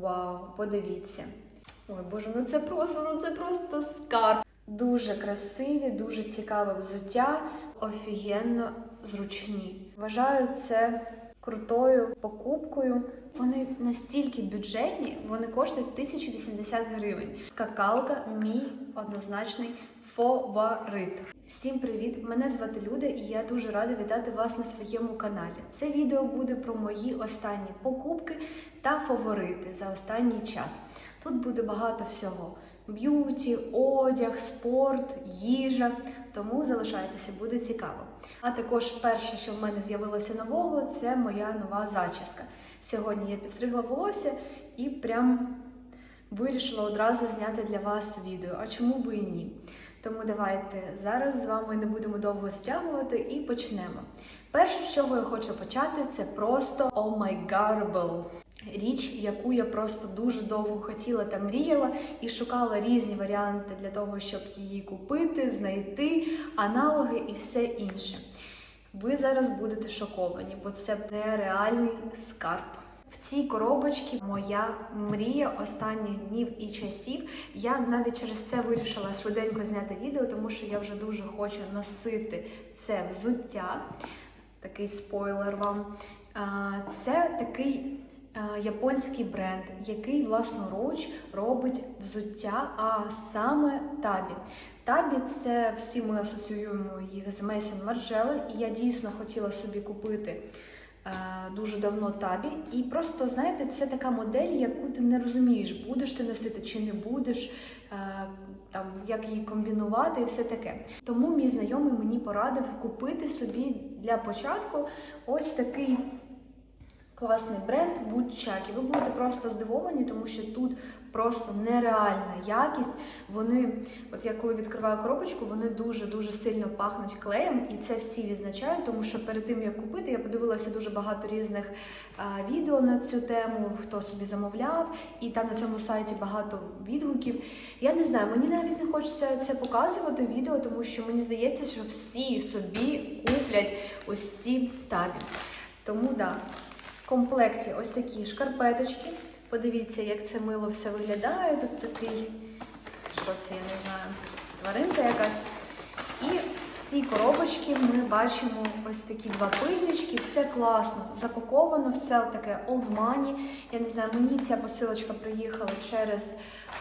Вау, подивіться. Ой, боже, ну це просто, ну це просто скарб. Дуже красиві, дуже цікаве взуття, офігенно зручні. Вважаю це крутою покупкою. Вони настільки бюджетні, вони коштують 1080 гривень. Скакалка мій однозначний фаворит. Всім привіт! Мене звати Люда, і я дуже рада вітати вас на своєму каналі. Це відео буде про мої останні покупки та фаворити за останній час. Тут буде багато всього: б'юті, одяг, спорт, їжа. Тому залишайтеся, буде цікаво. А також перше, що в мене з'явилося нового, це моя нова зачіска. Сьогодні я підстригла волосся і прям вирішила одразу зняти для вас відео. А чому би і ні? Тому давайте зараз з вами не будемо довго затягувати і почнемо. Перше, з чого я хочу почати, це просто oh my god Річ, яку я просто дуже довго хотіла та мріяла і шукала різні варіанти для того, щоб її купити, знайти, аналоги і все інше. Ви зараз будете шоковані, бо це нереальний скарб. В цій коробочці моя мрія останніх днів і часів. Я навіть через це вирішила швиденько зняти відео, тому що я вже дуже хочу носити це взуття. Такий спойлер вам. Це такий японський бренд, який власноруч робить взуття, а саме табі. Табі це всі ми асоціюємо їх з Мейсон Марджело, і я дійсно хотіла собі купити дуже давно табі. І просто, знаєте, це така модель, яку ти не розумієш, будеш ти носити чи не будеш, е, там, як її комбінувати і все таке. Тому мій знайомий мені порадив купити собі для початку ось такий. Класний бренд Будчакі. Ви будете просто здивовані, тому що тут просто нереальна якість. Вони, от я коли відкриваю коробочку, вони дуже-дуже сильно пахнуть клеєм, і це всі відзначають, тому що перед тим як купити, я подивилася дуже багато різних а, відео на цю тему, хто собі замовляв, і там на цьому сайті багато відгуків. Я не знаю, мені навіть не хочеться це показувати відео, тому що мені здається, що всі собі куплять ось ці табі. Тому да. Комплекті ось такі шкарпеточки. Подивіться, як це мило все виглядає. Тут такий, що це, я не знаю, тваринка якась. І в цій коробочці ми бачимо ось такі два пильнички, все класно, запаковано, все таке old money. Я не знаю, мені ця посилочка приїхала через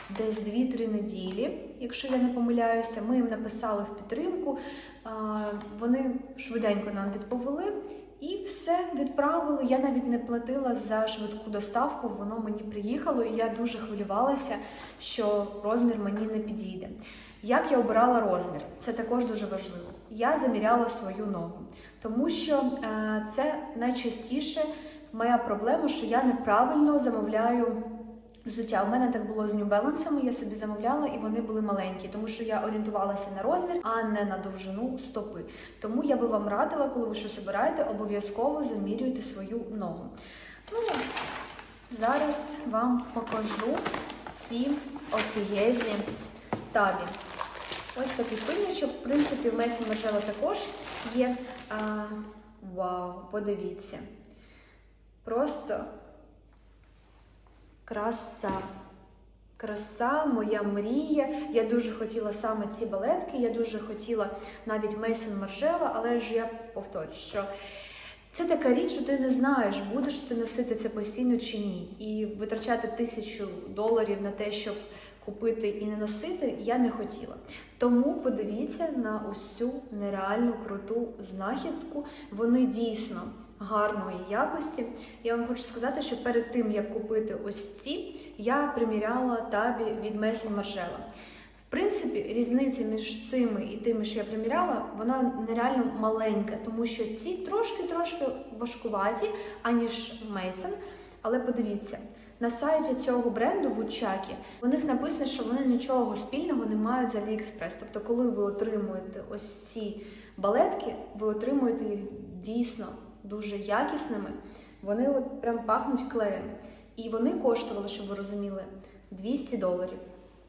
десь 2-3 неділі, якщо я не помиляюся. Ми їм написали в підтримку, вони швиденько нам відповіли. І все відправили. Я навіть не платила за швидку доставку, воно мені приїхало, і я дуже хвилювалася, що розмір мені не підійде. Як я обирала розмір? Це також дуже важливо. Я заміряла свою ногу, тому що е, це найчастіше моя проблема, що я неправильно замовляю. Взуття у мене так було з New Balance, я собі замовляла, і вони були маленькі, тому що я орієнтувалася на розмір, а не на довжину стопи. Тому я би вам радила, коли ви щось обираєте, обов'язково замірюйте свою ногу. Ну, зараз вам покажу ці офігезні табі. Ось такий пильничок. В принципі, в Месі Маржела також є. А, Вау, подивіться. Просто. Краса. Краса, моя мрія. Я дуже хотіла саме ці балетки, я дуже хотіла навіть Мейсон Маржела, але ж я повторюю, що це така річ, що ти не знаєш, будеш ти носити це постійно чи ні. І витрачати тисячу доларів на те, щоб купити і не носити, я не хотіла. Тому подивіться на ось цю нереальну круту знахідку. Вони дійсно гарної якості. Я вам хочу сказати, що перед тим, як купити ось ці, я приміряла табі від Мейсон Маржела. В принципі, різниця між цими і тими, що я приміряла, вона нереально маленька, тому що ці трошки-трошки важкуваті, аніж Мейсон. Але подивіться, на сайті цього бренду Вучакі у них написано, що вони нічого спільного не мають з AliExpress. Тобто, коли ви отримуєте ось ці балетки, ви отримуєте їх дійсно дуже якісними. Вони от прям пахнуть клеєм. І вони коштували, щоб ви розуміли, 200 доларів.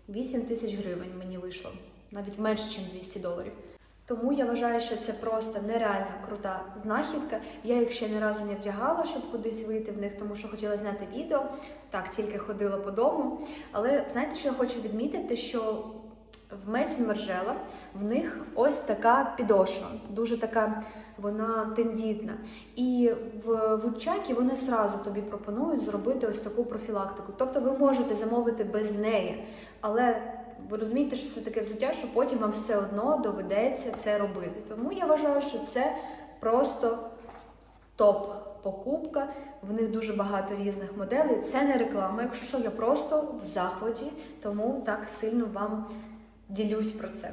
8 тисяч гривень мені вийшло. Навіть менше, ніж 200 доларів. Тому я вважаю, що це просто нереально крута знахідка. Я їх ще ні разу не вдягала, щоб кудись вийти в них, тому що хотіла зняти відео. Так, тільки ходила по дому. Але знаєте, що я хочу відмітити? Що в Мейсін Маржела в них ось така підошва, дуже така вона тендітна. І в Вудчакі вони сразу тобі пропонують зробити ось таку профілактику. Тобто ви можете замовити без неї, але ви розумієте, що це таке взуття, що потім вам все одно доведеться це робити. Тому я вважаю, що це просто топ-покупка. В них дуже багато різних моделей. Це не реклама, якщо що, я просто в захваті, тому так сильно вам ділюсь про це.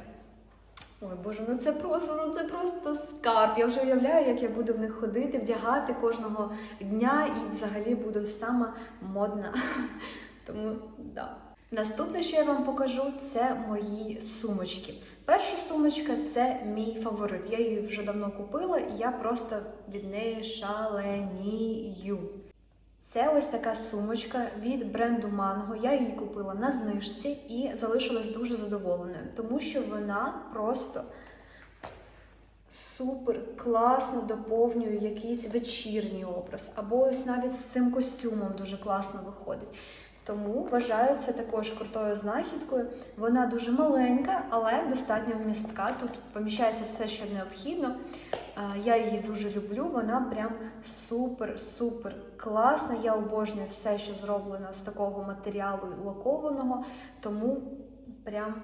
Ой, Боже, ну це просто, ну це просто скарб. Я вже уявляю, як я буду в них ходити, вдягати кожного дня і взагалі буду сама модна. Тому да. Наступне, що я вам покажу, це мої сумочки. Перша сумочка це мій фаворит. Я її вже давно купила, і я просто від неї шаленію. Це ось така сумочка від бренду Mango. Я її купила на знижці і залишилась дуже задоволеною, тому що вона просто супер класно доповнює якийсь вечірній образ, або ось навіть з цим костюмом дуже класно виходить. Тому вважаю це також крутою знахідкою. Вона дуже маленька, але достатньо вмістка. Тут поміщається все, що необхідно. Я її дуже люблю. Вона прям супер-супер класна. Я обожнюю все, що зроблено з такого матеріалу лакованого. Тому прям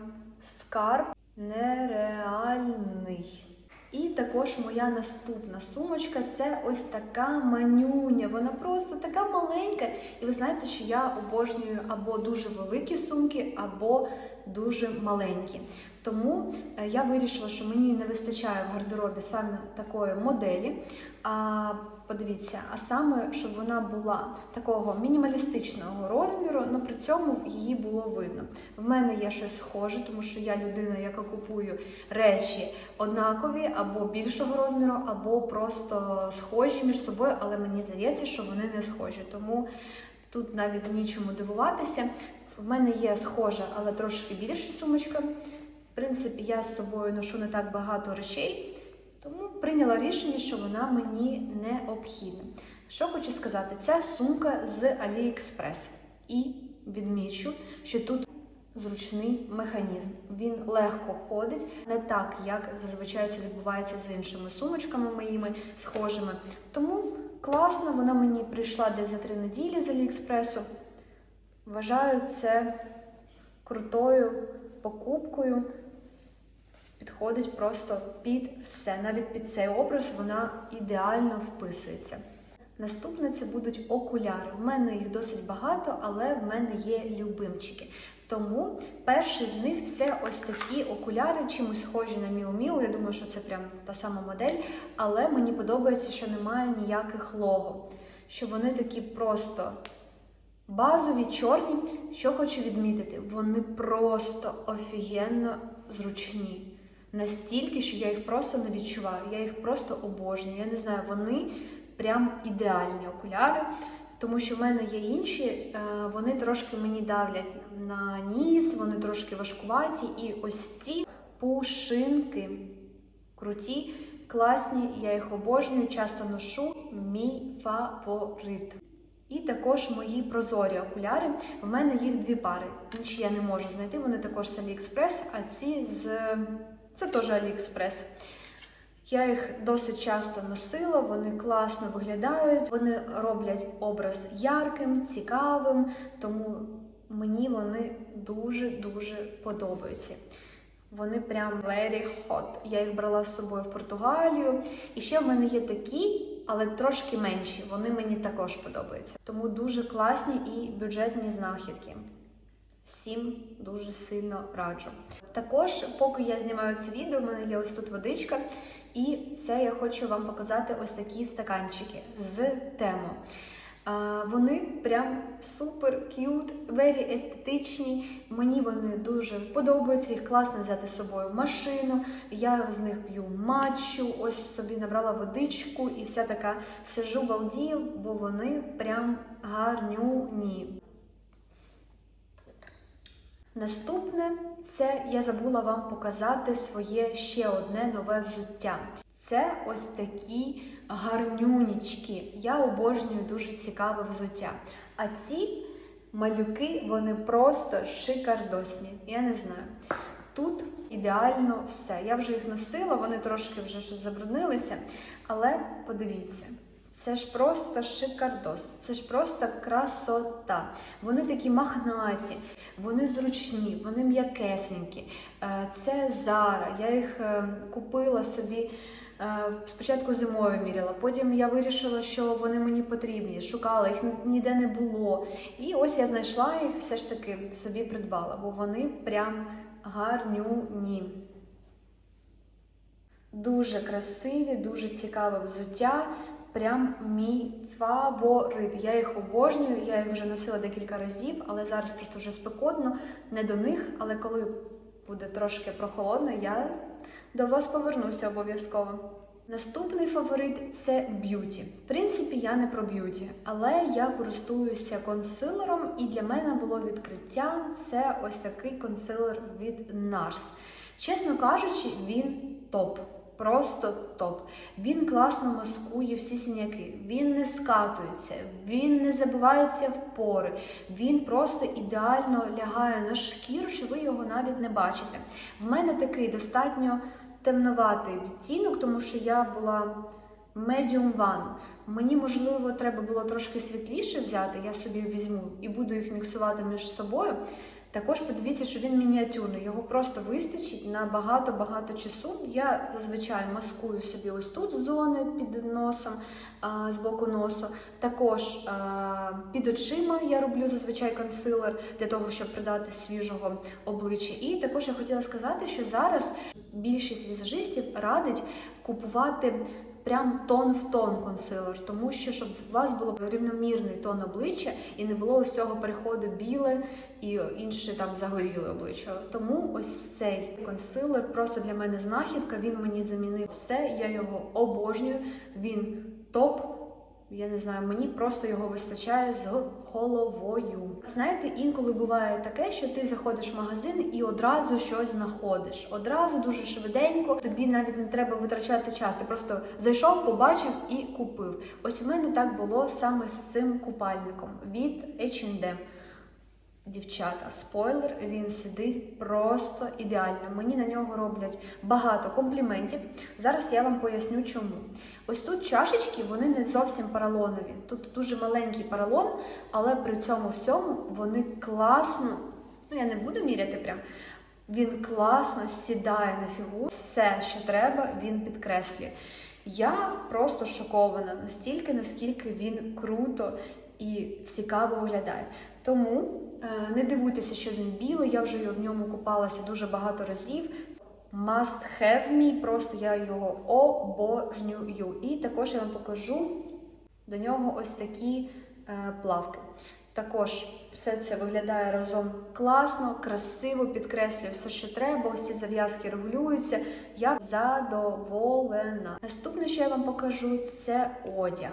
скарб нереальний. І також моя наступна сумочка це ось така манюня. Вона просто така маленька. І ви знаєте, що я обожнюю або дуже великі сумки, або дуже маленькі. Тому е, я вирішила, що мені не вистачає в гардеробі саме такої моделі. Подивіться, а саме, щоб вона була такого мінімалістичного розміру, але при цьому її було видно. В мене є щось схоже, тому що я людина, яка купую речі однакові або більшого розміру, або просто схожі між собою, але мені здається, що вони не схожі. Тому тут навіть нічому дивуватися. В мене є схожа, але трошки більша сумочка. В принципі, я з собою ношу не так багато речей, прийняла рішення, що вона мені необхідна. Що хочу сказати, ця сумка з AliExpress. І відмічу, що тут зручний механізм. Він легко ходить, не так, як зазвичай це відбувається з іншими сумочками моїми схожими. Тому класно, вона мені прийшла десь за три неділі з Аліекспресу. Вважаю це крутою покупкою. Підходить просто під все. Навіть під цей образ вона ідеально вписується. Наступне це будуть окуляри. В мене їх досить багато, але в мене є любимчики. Тому перший з них це ось такі окуляри, чимось схожі на Miu. Я думаю, що це прям та сама модель. Але мені подобається, що немає ніяких лого. Що вони такі просто базові, чорні. Що хочу відмітити, вони просто офігенно зручні. Настільки, що я їх просто не відчуваю. Я їх просто обожнюю. Я не знаю, вони прям ідеальні окуляри. Тому що в мене є інші, е, вони трошки мені давлять на ніс, вони трошки важкуваті. І ось ці пушинки круті, класні, я їх обожнюю, часто ношу. Мій фаворит. І також мої прозорі окуляри. В мене їх дві пари. Інші я не можу знайти. Вони також з AliExpress, а ці з це теж AliExpress. Я їх досить часто носила, вони класно виглядають, вони роблять образ ярким, цікавим, тому мені вони дуже-дуже подобаються. Вони прям very hot. Я їх брала з собою в Португалію. І ще в мене є такі, але трошки менші. Вони мені також подобаються. Тому дуже класні і бюджетні знахідки. Всім дуже сильно раджу. Також, поки я знімаю це відео, в мене є ось тут водичка, і це я хочу вам показати ось такі стаканчики з тему. Вони прям супер к'ют, вері естетичні. Мені вони дуже подобаються. Їх класно взяти з собою в машину. Я з них п'ю матчу, ось собі набрала водичку і вся така сижу балдію, бо вони прям гарнюні. Наступне це я забула вам показати своє ще одне нове взуття. Це ось такі гарнюнічки. Я обожнюю дуже цікаве взуття. А ці малюки, вони просто шикардосні. Я не знаю. Тут ідеально все. Я вже їх носила, вони трошки вже забруднилися. Але подивіться, це ж просто шикардос, це ж просто красота. Вони такі махнаті, вони зручні, вони м'якесенькі. Е, Це Зара. Я їх е, купила собі. е, Спочатку зимою міряла, потім я вирішила, що вони мені потрібні, шукала їх ніде не було. І ось я знайшла їх, все ж таки собі придбала, бо вони прям гарнюні. Дуже красиві, дуже цікаве взуття. Прям мій фаворит. Я їх обожнюю, я їх вже носила декілька разів, але зараз просто вже спекотно, не до них. Але коли буде трошки прохолодно, я до вас повернуся обов'язково. Наступний фаворит це б'юті. В принципі, я не про б'юті, але я користуюся консилером, і для мене було відкриття це ось такий консилер від NARS. Чесно кажучи, він топ. Просто топ. Він класно маскує всі синяки, він не скатується, він не забивається в пори, він просто ідеально лягає на шкіру, що ви його навіть не бачите. В мене такий достатньо темноватий відтінок, тому що я була medium one. Мені, можливо, треба було трошки світліше взяти, я собі візьму і буду їх міксувати між собою. Також подивіться, що він мініатюрний, його просто вистачить на багато-багато часу. Я зазвичай маскую собі ось тут зони під носом, з боку носу. Також під очима я роблю зазвичай консилер для того, щоб придати свіжого обличчя. І також я хотіла сказати, що зараз більшість візажистів радить купувати прям тон в тон консилер, тому що щоб у вас було рівномірний тон обличчя і не було ось цього переходу біле і інше там загоріле обличчя. Тому ось цей консилер просто для мене знахідка. Він мені замінив все. Я його обожнюю. Він топ. Я не знаю, мені просто його вистачає з головою. Знаєте, інколи буває таке, що ти заходиш в магазин і одразу щось знаходиш. Одразу дуже швиденько. Тобі навіть не треба витрачати час. Ти просто зайшов, побачив і купив. Ось у мене так було саме з цим купальником від H&M. Дівчата, спойлер, він сидить просто ідеально. Мені на нього роблять багато компліментів. Зараз я вам поясню, чому. Ось тут чашечки, вони не зовсім поролонові. Тут дуже маленький поролон, але при цьому всьому вони класно. Ну, я не буду міряти прям. Він класно сідає на фігуру. Все, що треба, він підкреслює. Я просто шокована настільки, наскільки він круто і цікаво виглядає. Тому е, не дивуйтеся, що він білий. Я вже в ньому купалася дуже багато разів. Must have me, просто я його обожнюю. І також я вам покажу до нього ось такі е, плавки. Також все це виглядає разом класно, красиво, підкреслює все, що треба. Ці зав'язки регулюються. Я задоволена. Наступне, що я вам покажу, це одяг.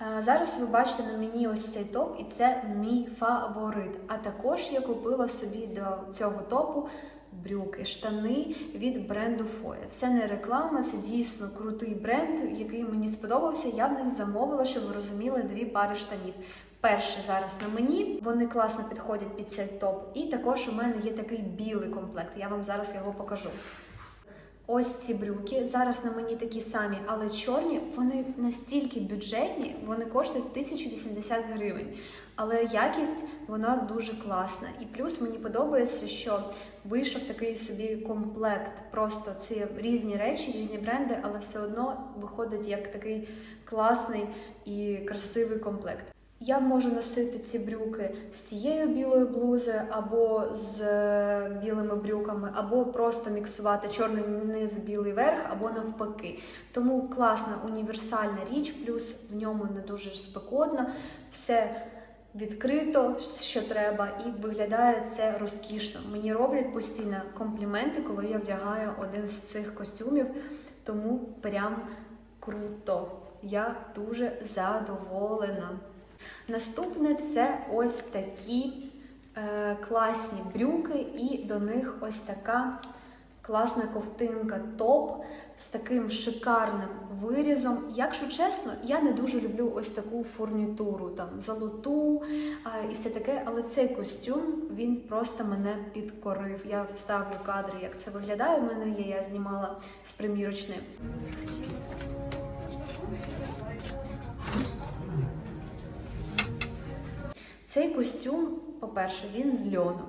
Е, Зараз ви бачите на мені ось цей топ, і це мій фаворит. А також я купила собі до цього топу брюки, штани від бренду Foya. Це не реклама, це дійсно крутий бренд, який мені сподобався. Я в них замовила, щоб ви розуміли, дві пари штанів. Перший зараз на мені, вони класно підходять під цей топ. І також у мене є такий білий комплект. Я вам зараз його покажу. Ось ці брюки. Зараз на мені такі самі, але чорні, вони настільки бюджетні, вони коштують 1080 гривень. Але якість вона дуже класна. І плюс мені подобається, що вийшов такий собі комплект. Просто ці різні речі, різні бренди, але все одно виходить як такий класний і красивий комплект. Я можу носити ці брюки з цією білою блузою, або з е, білими брюками, або просто міксувати чорний низ, білий верх, або навпаки. Тому класна універсальна річ, плюс в ньому не дуже спекотно, все відкрито, що треба, і виглядає це розкішно. Мені роблять постійно компліменти, коли я вдягаю один з цих костюмів, тому прям круто. Я дуже задоволена. Наступне це ось такі е, класні брюки, і до них ось така класна ковтинка топ з таким шикарним вирізом. Якщо чесно, я не дуже люблю ось таку фурнітуру, там золоту а, і все таке, але цей костюм він просто мене підкорив. Я вставлю кадри, як це виглядає. У мене є, я знімала з примірочним. Цей костюм, по-перше, він з льону.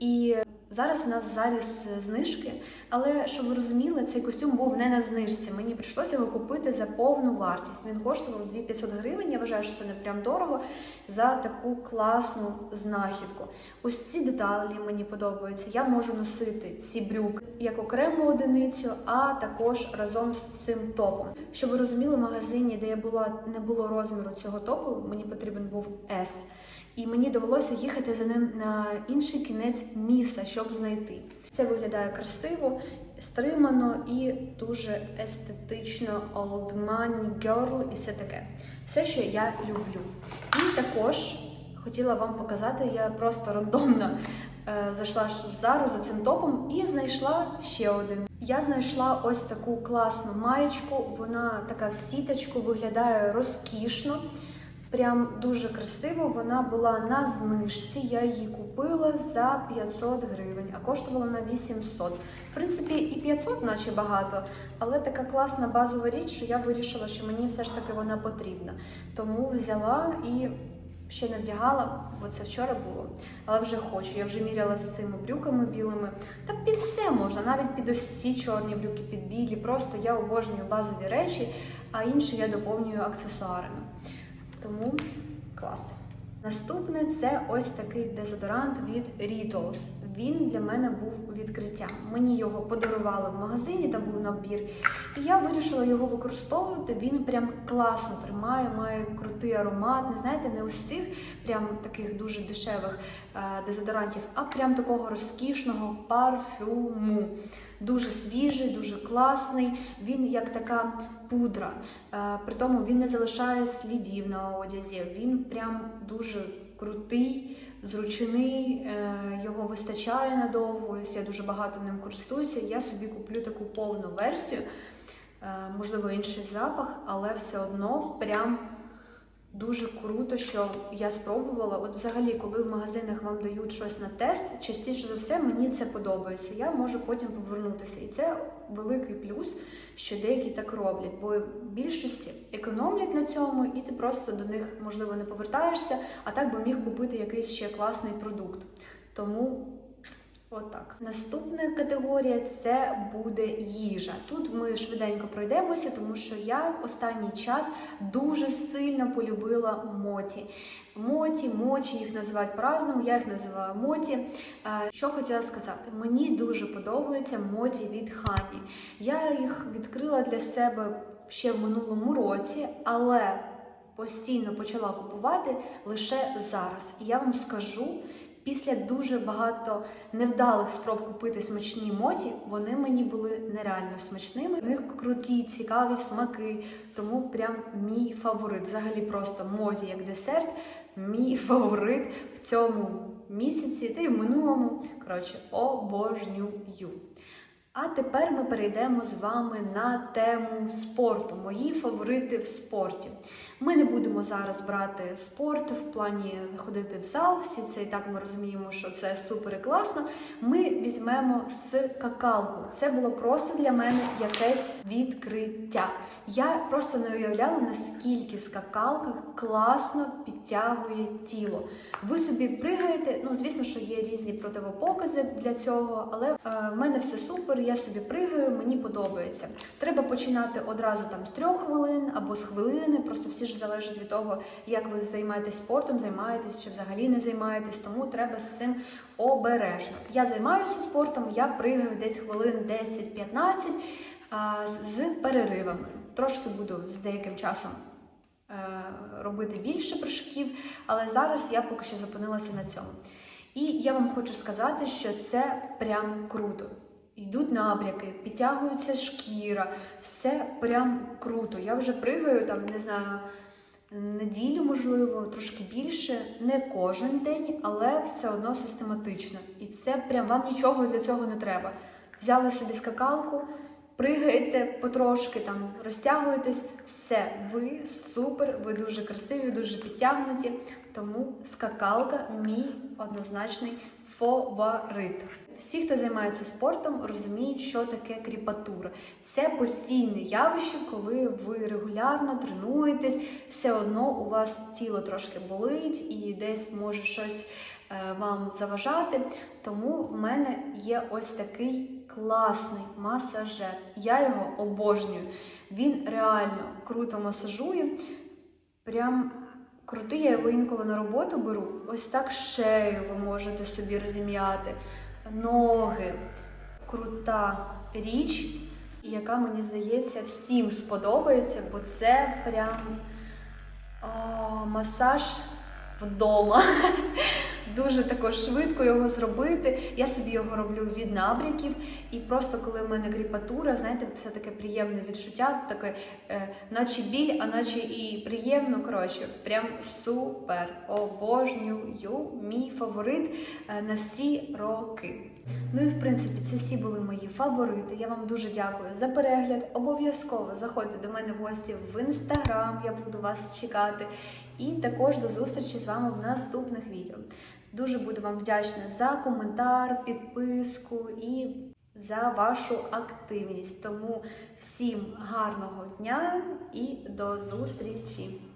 І зараз у нас зараз знижки, але щоб ви розуміли, цей костюм був не на знижці. Мені прийшлося його купити за повну вартість. Він коштував 2500 гривень. Я вважаю, що це не прям дорого за таку класну знахідку. Ось ці деталі мені подобаються. Я можу носити ці брюки як окрему одиницю, а також разом з цим топом. Щоб ви розуміли, в магазині, де я була, не було розміру цього топу, мені потрібен був S. І мені довелося їхати за ним на інший кінець міста, щоб знайти. Це виглядає красиво, стримано і дуже естетично, old money girl і все таке. Все, що я люблю. І також хотіла вам показати, я просто рандомно е, зайшла в Зару за цим топом і знайшла ще один. Я знайшла ось таку класну маєчку. Вона така в сіточку, виглядає розкішно. Прям дуже красиво. Вона була на знижці. Я її купила за 500 гривень, а коштувала на 800. В принципі, і 500, наче багато, але така класна базова річ, що я вирішила, що мені все ж таки вона потрібна. Тому взяла і ще не вдягала, бо це вчора було. Але вже хочу. Я вже міряла з цими брюками білими. Та під все можна, навіть під ось ці чорні брюки, під білі. Просто я обожнюю базові речі, а інші я доповнюю аксесуарами. Тому клас. Наступне це ось такий дезодорант від Rituals. Він для мене був відкриттям. Мені його подарували в магазині, там був набір. І я вирішила його використовувати. Він прям класно тримає, має крутий аромат. Не знаєте, не усіх прям таких дуже дешевих е, дезодорантів, а прям такого розкішного парфюму. Дуже свіжий, дуже класний. Він як така пудра. Е, При тому він не залишає слідів на одязі. Він прям дуже крутий, зручний, е, його вистачає надовго. Ось Я дуже багато ним користуюся. Я собі куплю таку повну версію, Е, можливо, інший запах, але все одно прям. Дуже круто, що я спробувала. От взагалі, коли в магазинах вам дають щось на тест, частіше за все мені це подобається. Я можу потім повернутися. І це великий плюс, що деякі так роблять, бо більшості економлять на цьому, і ти просто до них можливо не повертаєшся, а так би міг купити якийсь ще класний продукт. Тому. Отак. Наступна категорія це буде їжа. Тут ми швиденько пройдемося, тому що я в останній час дуже сильно полюбила моті. Моті, мочі, їх називають по-разному, я їх називаю моті. Е, Що хотіла сказати, мені дуже подобаються моті від Хані. Я їх відкрила для себе ще в минулому році, але постійно почала купувати лише зараз. І я вам скажу. Після дуже багато невдалих спроб купити смачні моті, вони мені були нереально смачними. В них круті, цікаві смаки, тому прям мій фаворит. Взагалі просто моті як десерт. Мій фаворит в цьому місяці та й в минулому. Коротше, обожнюю. А тепер ми перейдемо з вами на тему спорту. Мої фаворити в спорті. Ми не будемо зараз брати спорт в плані ходити в зал. Всі це і так ми розуміємо, що це супер і класно. Ми візьмемо з какалку. Це було просто для мене якесь відкриття. Я просто не уявляла, наскільки скакалка класно підтягує тіло. Ви собі пригаєте. Ну, звісно, що є різні противопокази для цього, але е, в мене все супер. Я собі пригаю, мені подобається. Треба починати одразу там з трьох хвилин або з хвилини. Просто всі ж залежить від того, як ви займаєтесь спортом, займаєтесь чи взагалі не займаєтесь, тому треба з цим обережно. Я займаюся спортом, я пригаю десь хвилин 10-15 а, з з переривами. Трошки буду з деяким часом е, робити більше прыжків, але зараз я поки що зупинилася на цьому. І я вам хочу сказати, що це прям круто. Йдуть набряки, підтягується шкіра, все прям круто. Я вже пригаю там, не знаю, неділю, можливо, трошки більше, не кожен день, але все одно систематично. І це прям вам нічого для цього не треба. Взяли собі скакалку, пригаєте потрошки, там розтягуєтесь, все, ви супер, ви дуже красиві, дуже підтягнуті. Тому скакалка мій однозначний фаворит. Всі, хто займається спортом, розуміють, що таке кріпатура. Це постійне явище, коли ви регулярно тренуєтесь, все одно у вас тіло трошки болить і десь може щось е, вам заважати. Тому в мене є ось такий класний масажер. Я його обожнюю. Він реально круто масажує. Прям крутий, я його інколи на роботу беру. Ось так шею ви можете собі розім'яти, ноги. Крута річ, яка мені здається всім сподобається, бо це прям о, масаж вдома. Дуже також швидко його зробити. Я собі його роблю від набряків, і просто коли в мене кріпатура, знаєте, це таке приємне відчуття, таке, е, наче біль, а наче і приємно. Коротше, прям супер. Обожнюю мій фаворит е, на всі роки. Ну і в принципі, це всі були мої фаворити. Я вам дуже дякую за перегляд. Обов'язково заходьте до мене в гості в інстаграм. Я буду вас чекати. І також до зустрічі з вами в наступних відео. Дуже буду вам вдячна за коментар, підписку і за вашу активність. Тому всім гарного дня і до зустрічі!